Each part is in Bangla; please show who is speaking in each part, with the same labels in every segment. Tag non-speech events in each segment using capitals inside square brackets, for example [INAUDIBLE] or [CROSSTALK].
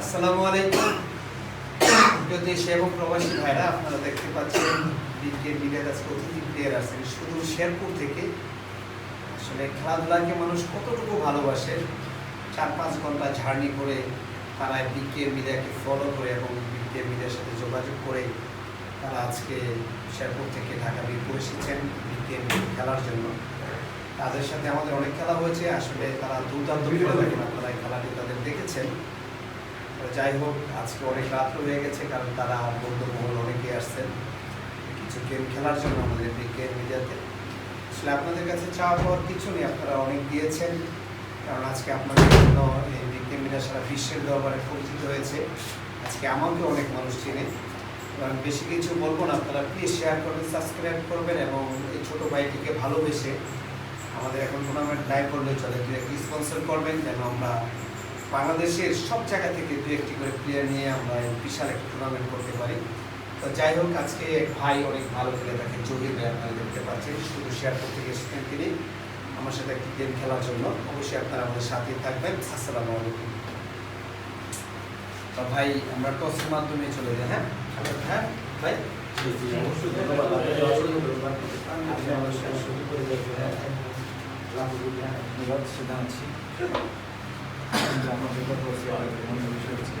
Speaker 1: আসসালামু আলাইকুম। প্রিয় দেশ এবং প্রবাসী ভাইরা আপনারা দেখতে পাচ্ছেন বিকে মিডিয়ার কাছে অতিথি প্লেয়ার আছেন শুধু শেরপুর থেকে। আসলে খেলাধুলাকে মানুষ কতটুকু ভালোবাসে চার পাঁচ ঘণ্টা জার্নি করে তারা বিকে মিডিয়াকে ফলো করে এবং বিকে মিডিয়ার সাথে যোগাযোগ করে তারা আজকে শেরপুর থেকে ঢাকা মিরপুর এসেছেন বিকে খেলার জন্য। তাদের সাথে আমাদের অনেক খেলা হয়েছে। আসলে তারা দুর্দান্ত খেলে থাকেন আপনারা খেলাটি তাদের দেখেছেন। যাই হোক, আজকে অনেক রাত হয়ে গেছে, কারণ তারা বন্ধুমহল অনেকে আসছেন। কিছু গেম খেলার জন্য আমাদের বিকে মিডিয়াতে আসলে আপনাদের কাছে চাওয়া পাওয়ার কিছু নেই, আপনারা অনেক দিয়েছেন। কারণ আজকে আপনাদের জন্য এই বিকে মিডিয়া সারা বিশ্বের দরবারে পরিচিত হয়েছে। আজকে আমাকেও অনেক মানুষ চেনে। আমি বেশি কিছু বলব না, আপনারা প্লিজ শেয়ার করবেন সাবস্ক্রাইব করবেন এবং এই ছোটো ভাইটিকে ভালোবেসে আমাদের এখন টুর্নামেন্ট লাইভ করলে চলে দু স্পন্সর করবেন, যেন আমরা বাংলাদেশের সব জায়গা থেকে দু একটি করে প্লেয়ার নিয়ে আমরা বিশাল একটা টুর্নামেন্ট করতে পারি। তো যাই হোক আজকে এক ভাই অনেক ভালো খেলে থাকে জহির ভাই আপনারা দেখতে পাচ্ছেন। শুধু শেয়ার করতে এসেছেন তিনি আমার সাথে একটি গেম খেলার জন্য। অবশ্যই আপনারা আমাদের সাথেই থাকবেন। আসসালামু আলাইকুম। তো ভাই আমরা টসের মাধ্যমে চলে যাই হ্যাঁ? হ্যাঁ ভাই? म्हणजे आम्हाला एकच वर्ष आहे म्हणून
Speaker 2: विषय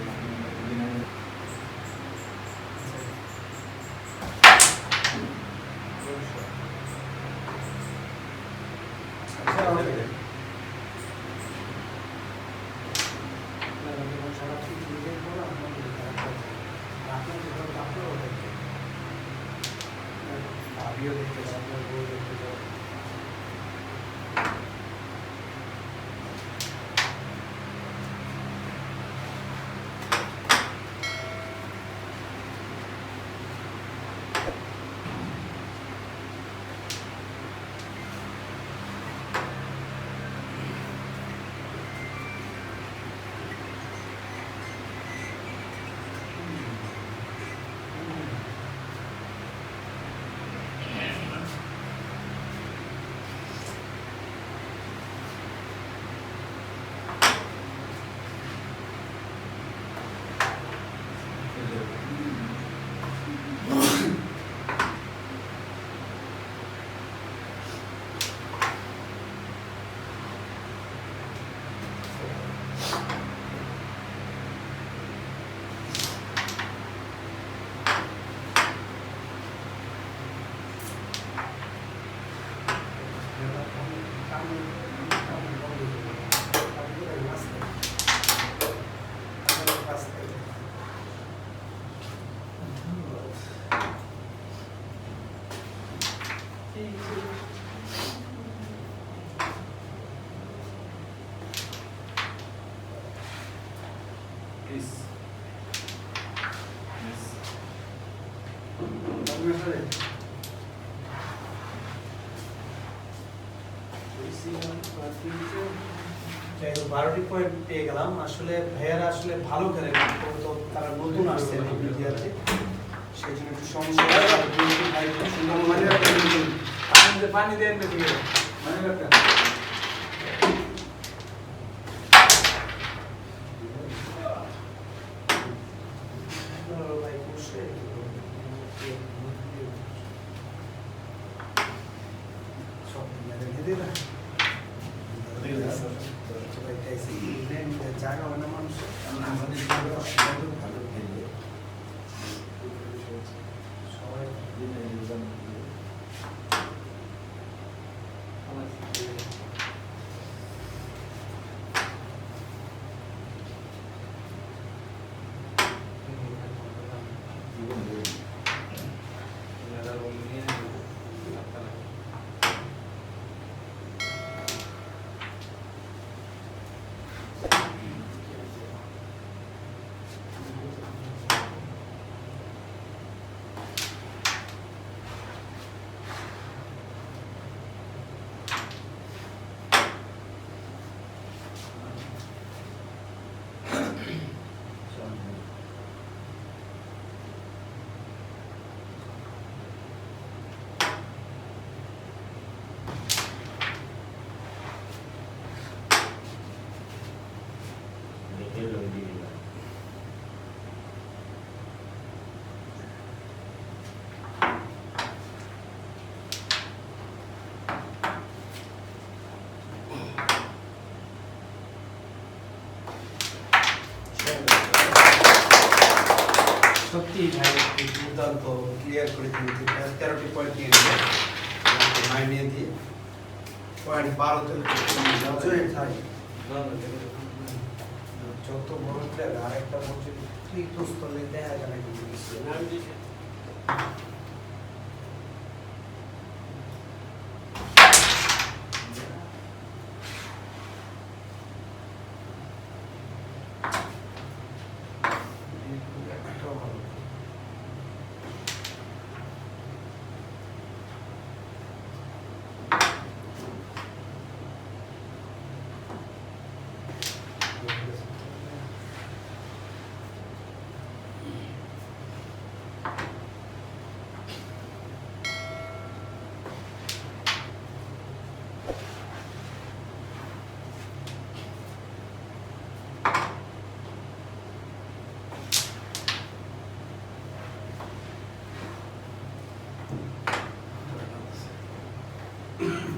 Speaker 1: Thank you. বারোটি পয়েন্ট পেয়ে গেলাম। আসলে ভাইয়ারা আসলে ভালো খেলে তো তারা নতুন আসছে মিডিয়াতে [LAUGHS] সেই জন্য একটু সমস্যা হয়।
Speaker 2: পানি দেন নাকি
Speaker 1: দুর্দান্ত ক্লিয়ার করে দিয়েছে। তেরোটি পয়েন্ট নিয়ে নিয়ে নয় দিয়ে। পয়েন্ট বারো যত বড় প্লেয়ার আর একটা বছর তৃতীয় স্থলে দেখা যায় না কিন্তু বিশ্বে। একটাও ভালো না। বারো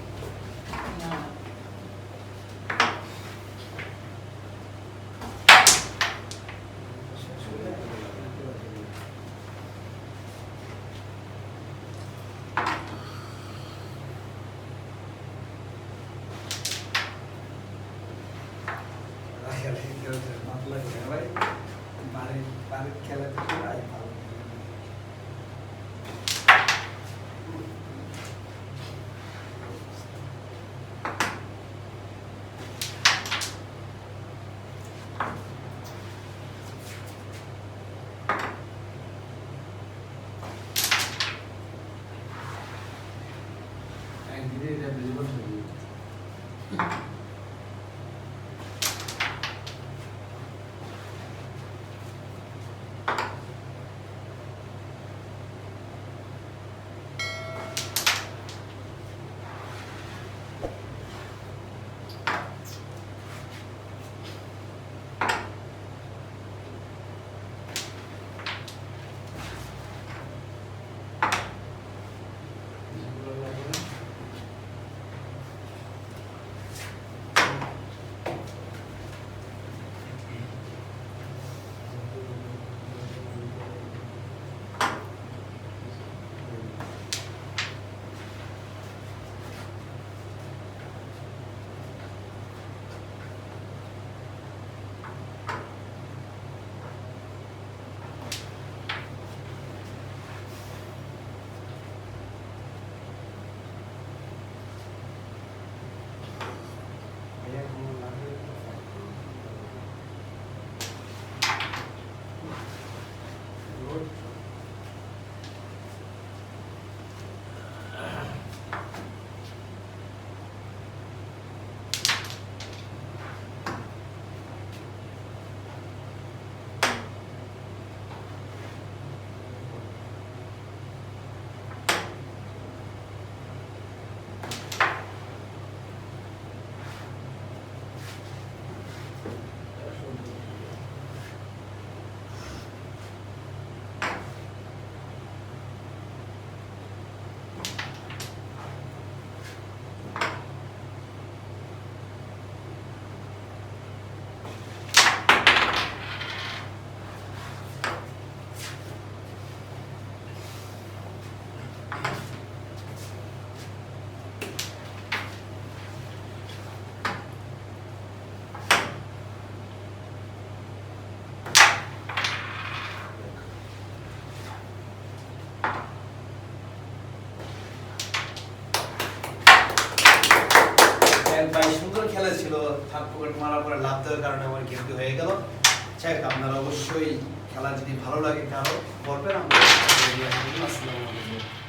Speaker 1: খেলাতে ভালো ছিল থার্ড মারা পরে লাভ দেওয়ার কারণে আমার গেমটি হয়ে গেল। যাই হোক, আপনারা অবশ্যই খেলা যদি ভালো লাগে, কারও বলবেন, আমরা আসসালামু আলাইকুম।